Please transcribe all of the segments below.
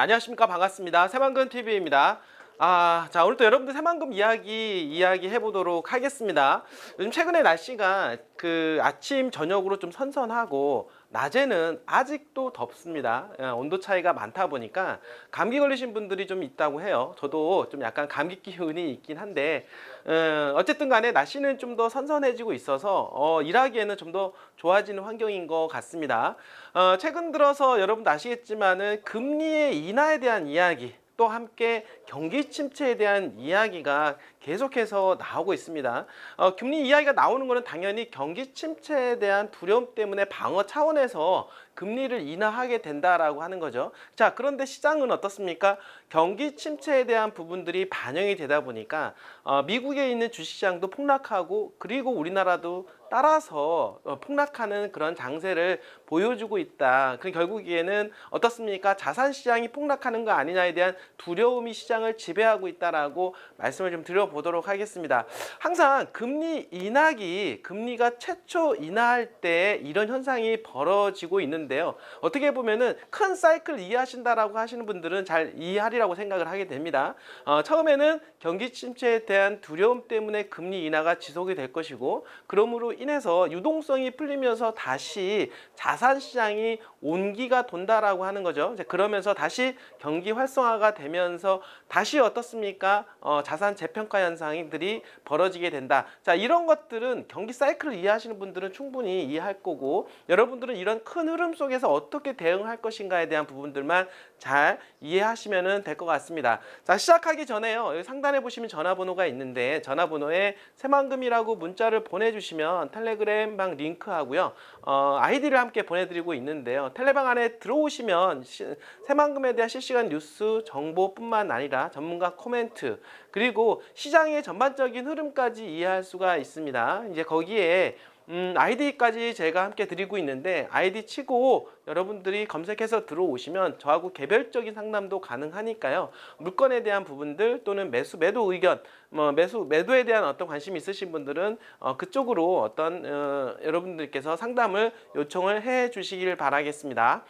안녕하십니까 반갑습니다 새만금 TV입니다. 아, 자 오늘도 여러분들 새만금 이야기 이야기 해보도록 하겠습니다. 요즘 최근에 날씨가 그 아침 저녁으로 좀 선선하고 낮에는 아직도 덥습니다. 예, 온도 차이가 많다 보니까 감기 걸리신 분들이 좀 있다고 해요. 저도 좀 약간 감기 기운이 있긴 한데 어, 어쨌든 간에 날씨는 좀 더 선선해지고 있어서 어, 일하기에는 좀 더 좋아지는 환경인 것 같습니다. 어, 최근 들어서 여러분도 아시겠지만은 금리의 인하에 대한 이야기 또 함께 경기 침체에 대한 이야기가 계속해서 나오고 있습니다. 어, 금리 이야기가 나오는 것은 당연히 경기 침체에 대한 두려움 때문에 방어 차원에서 금리를 인하하게 된다라고 하는 거죠. 자, 그런데 시장은 어떻습니까? 경기 침체에 대한 부분들이 반영이 되다 보니까 어, 미국에 있는 주식시장도 폭락하고 그리고 우리나라도 따라서 어, 폭락하는 그런 장세를 보여주고 있다. 그 결국에는 어떻습니까? 자산 시장이 폭락하는 거 아니냐에 대한 두려움이 시장을 지배하고 있다라고 말씀을 좀 드려보 도록 하겠습니다. 항상 금리 인하기, 금리가 최초 인하할 때 이런 현상이 벌어지고 있는데요. 어떻게 보면은 큰 사이클 이해하신다라고 하시는 분들은 잘 이해하리라고 생각을 하게 됩니다. 어, 처음에는 경기 침체에 대한 두려움 때문에 금리 인하가 지속이 될 것이고, 그러므로 인해서 유동성이 풀리면서 다시 자산 시장이 온기가 돈다라고 하는 거죠. 그러면서 다시 경기 활성화가 되면서 다시 어떻습니까? 어, 자산 재평가 현상들이 벌어지게 된다. 자, 이런 것들은 경기 사이클을 이해하시는 분들은 충분히 이해할 거고 여러분들은 이런 큰 흐름 속에서 어떻게 대응할 것인가에 대한 부분들만 잘 이해하시면 될 것 같습니다. 자, 시작하기 전에요. 여기 상단에 보시면 전화번호가 있는데 전화번호에 새만금이라고 문자를 보내주시면 텔레그램 방 링크하고요. 어, 아이디를 함께 보내드리고 있는데요. 텔레방 안에 들어오시면 시, 새만금에 대한 실시간 뉴스 정보뿐만 아니라 전문가 코멘트 그리고 시장의 전반적인 흐름까지 이해할 수가 있습니다. 이제 거기에 음, 아이디까지 제가 함께 드리고 있는데 아이디 치고 여러분들이 검색해서 들어오시면 저하고 개별적인 상담도 가능하니까요. 물건에 대한 부분들 또는 매수 매도 의견, 뭐 매수 매도에 대한 어떤 관심이 있으신 분들은 어, 그쪽으로 어떤 어, 여러분들께서 상담을 요청을 해 주시길 바라겠습니다.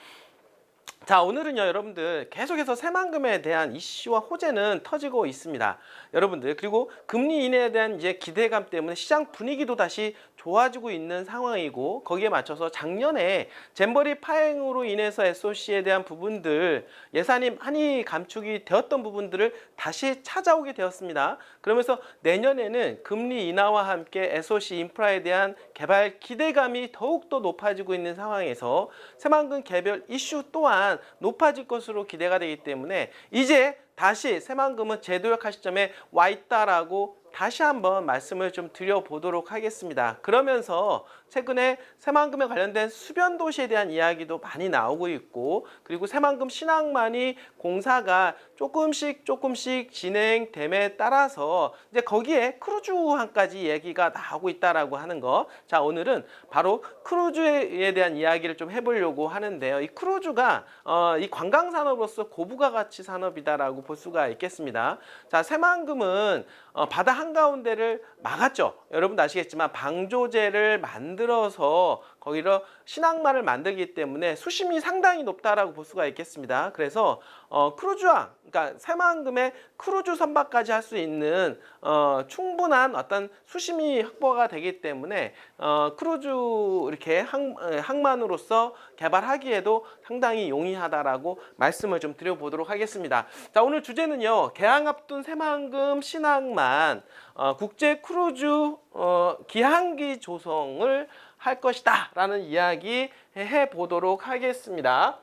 자 오늘은요 여러분들 계속해서 새만금에 대한 이슈와 호재는 터지고 있습니다. 여러분들 그리고 금리 인하에 대한 이제 기대감 때문에 시장 분위기도 다시 좋아지고 있는 상황이고 거기에 맞춰서 작년에 잼버리 파행으로 인해서 SOC에 대한 부분들 예산이 많이 감축이 되었던 부분들을 다시 찾아오게 되었습니다. 그러면서 내년에는 금리 인하와 함께 SOC 인프라에 대한 개발 기대감이 더욱더 높아지고 있는 상황에서 새만금 개별 이슈 또한 높아질 것으로 기대가 되기 때문에 이제 다시 새만금은 재도약할 시점에 와 있다라고 다시 한번 말씀을 좀 드려보도록 하겠습니다. 그러면서 최근에 새만금에 관련된 수변 도시에 대한 이야기도 많이 나오고 있고 그리고 새만금 신항만이 공사가 조금씩 조금씩 진행됨에 따라서 이제 거기에 크루즈항까지 얘기가 나오고 있다라고 하는 거. 자 오늘은 바로 크루즈에 대한 이야기를 좀 해보려고 하는데요. 이 크루즈가 어, 이 관광 산업으로서 고부가 가치 산업이다라고 볼 수가 있겠습니다. 자 새만금은 어, 바다 한가운데를 막았죠. 여러분도 아시겠지만 방조제를 만들어서 거기로 신항만을 만들기 때문에 수심이 상당히 높다라고 볼 수가 있겠습니다. 그래서 어, 크루즈항, 그러니까 새만금의 크루즈 선박까지 할 수 있는 어, 충분한 어떤 수심이 확보가 되기 때문에 어, 크루즈 이렇게 항, 에, 항만으로서 개발하기에도 상당히 용이하다라고 말씀을 좀 드려보도록 하겠습니다. 자 오늘 주제는요 개항 앞둔 새만금 신항만 어, 국제 크루즈 어, 기항기 조성을 할 것이다 라는 이야기 해 보도록 하겠습니다.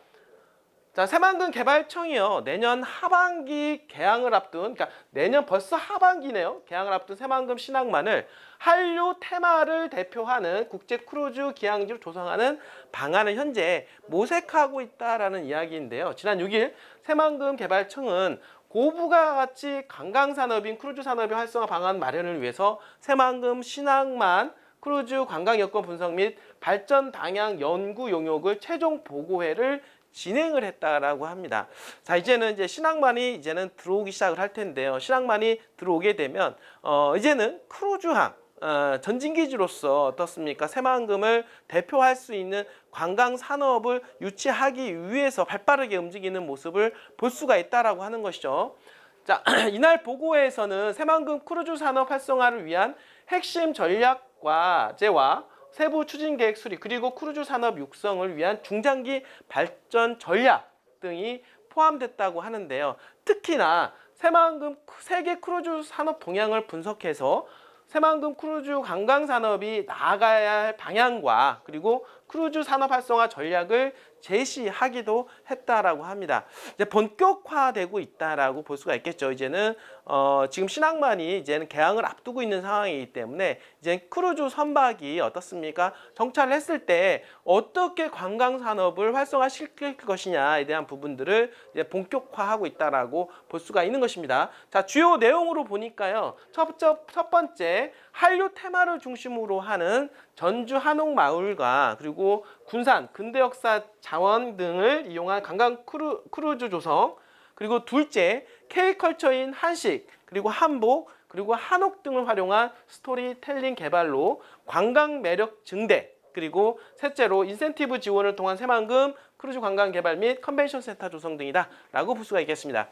자, 새만금 개발청이요. 내년 하반기 개항을 앞둔 그러니까 내년 벌써 하반기네요. 개항을 앞둔 새만금 신항만을 한류 테마를 대표하는 국제 크루즈 기항지로 조성하는 방안을 현재 모색하고 있다라는 이야기인데요. 지난 6일 새만금 개발청은 고부가 가치 관광 산업인 크루즈 산업의 활성화 방안 마련을 위해서 새만금 신항만 크루즈 관광 여건 분석 및 발전 방향 연구 용역을 최종 보고회를 진행을 했다라고 합니다. 자 이제는 이제 신항만이 이제는 들어오기 시작을 할 텐데요. 신항만이 들어오게 되면 어 이제는 크루즈항 어, 전진기지로서 어떻습니까? 새만금을 대표할 수 있는 관광 산업을 유치하기 위해서 발빠르게 움직이는 모습을 볼 수가 있다라고 하는 것이죠. 자, 이날 보고에서는 새만금 크루즈 산업 활성화를 위한 핵심 전략 과제와 세부 추진 계획 수립 그리고 크루즈 산업 육성을 위한 중장기 발전 전략 등이 포함됐다고 하는데요. 특히나 새만금 세계 크루즈 산업 동향을 분석해서 새만금 크루즈 관광 산업이 나아가야 할 방향과 그리고 크루즈 산업 활성화 전략을 제시하기도 했다라고 합니다. 이제 본격화되고 있다라고 볼 수가 있겠죠. 이제는 어, 지금 신항만이 이제는 개항을 앞두고 있는 상황이기 때문에 이제 크루즈 선박이 어떻습니까? 정찰했을 때 어떻게 관광 산업을 활성화시킬 것이냐에 대한 부분들을 이제 본격화하고 있다라고 볼 수가 있는 것입니다. 자, 주요 내용으로 보니까요. 첫, 첫, 첫 번째 한류 테마를 중심으로 하는 전주 한옥 마을과 그리고 군산 근대 역사 자원 등을 이용한 관광 크루, 크루즈 조성 그리고 둘째 K컬처인 한식 그리고 한복 그리고 한옥 등을 활용한 스토리텔링 개발로 관광 매력 증대 그리고 셋째로 인센티브 지원을 통한 새만금 크루즈 관광 개발 및 컨벤션 센터 조성 등이다 라고 볼 수가 있겠습니다.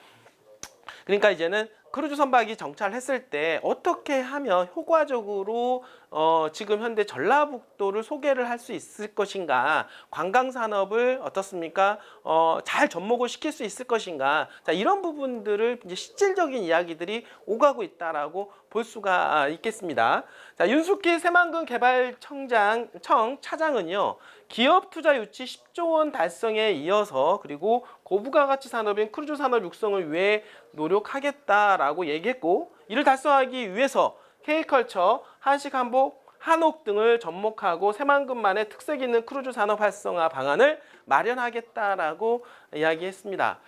그러니까 이제는 크루즈 선박이 정찰했을 때 어떻게 하면 효과적으로 어, 지금 현재 전라북도를 소개를 할 수 있을 것인가 관광 산업을 어떻습니까 어, 잘 접목을 시킬 수 있을 것인가 자 이런 부분들을 이제 실질적인 이야기들이 오가고 있다라고 볼 수가 있겠습니다. 자 윤숙희 새만금 개발청장 청 차장은요 기업 투자 유치 10조 원 달성에 이어서 그리고 고부가 가치 산업인 크루즈 산업 육성을 위해 노력하겠다 라고 얘기했고 이를 달성하기 위해서 K컬처, 한식 한복, 한옥 등을 접목하고 새만금만의 특색 있는 크루즈 산업 활성화 방안을 마련하겠다라고 이야기했습니다.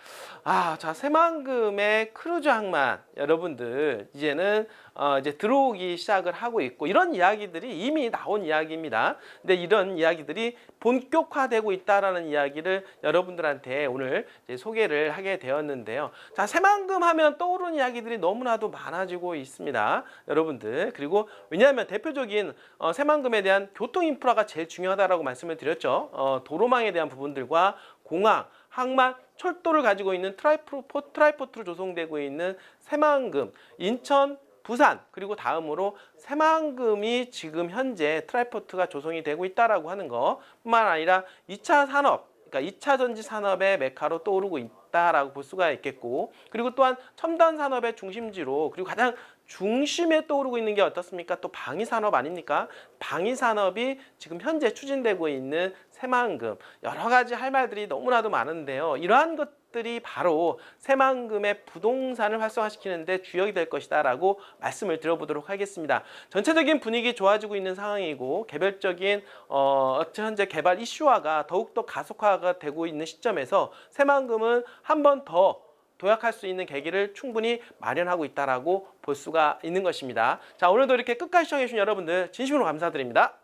아, 자 새만금의 크루즈 항만 여러분들 이제는 어, 이제 들어오기 시작을 하고 있고 이런 이야기들이 이미 나온 이야기입니다. 근데 이런 이야기들이 본격화되고 있다라는 이야기를 여러분들한테 오늘 이제 소개를 하게 되었는데요. 자 새만금 하면 떠오르는 이야기들이 너무나도 많아지고 있습니다. 여러분들 그리고 왜냐하면 대표적인 어, 새만금에 대한 교통 인프라가 제일 중요하다라고 말씀을 드렸죠. 어, 도로망에 대한 부분 들과 공항, 항만, 철도를 가지고 있는 트라이포, 트라이포트로 조성되고 있는 새만금, 인천, 부산 그리고 다음으로 새만금이 지금 현재 트라이포트가 조성이 되고 있다라고 하는 것뿐만 아니라 2차 산업 그러니까 2차 전지 산업의 메카로 떠오르고 있다라고 볼 수가 있겠고 그리고 또한 첨단 산업의 중심지로 그리고 가장 중심에 떠오르고 있는 게 어떻습니까? 또 방위 산업 아닙니까? 방위 산업이 지금 현재 추진되고 있는 새만금 여러 가지 할 말들이 너무나도 많은데요. 이러한 것들이 바로 새만금의 부동산을 활성화시키는데 주역이 될 것이다라고 말씀을 드려보도록 하겠습니다. 전체적인 분위기 좋아지고 있는 상황이고 개별적인 어, 현재 개발 이슈화가 더욱더 가속화가 되고 있는 시점에서 새만금은 한 번더 도약할 수 있는 계기를 충분히 마련하고 있다라고 볼 수가 있는 것입니다. 자 오늘도 이렇게 끝까지 시청해 주신 여러분들 진심으로 감사드립니다.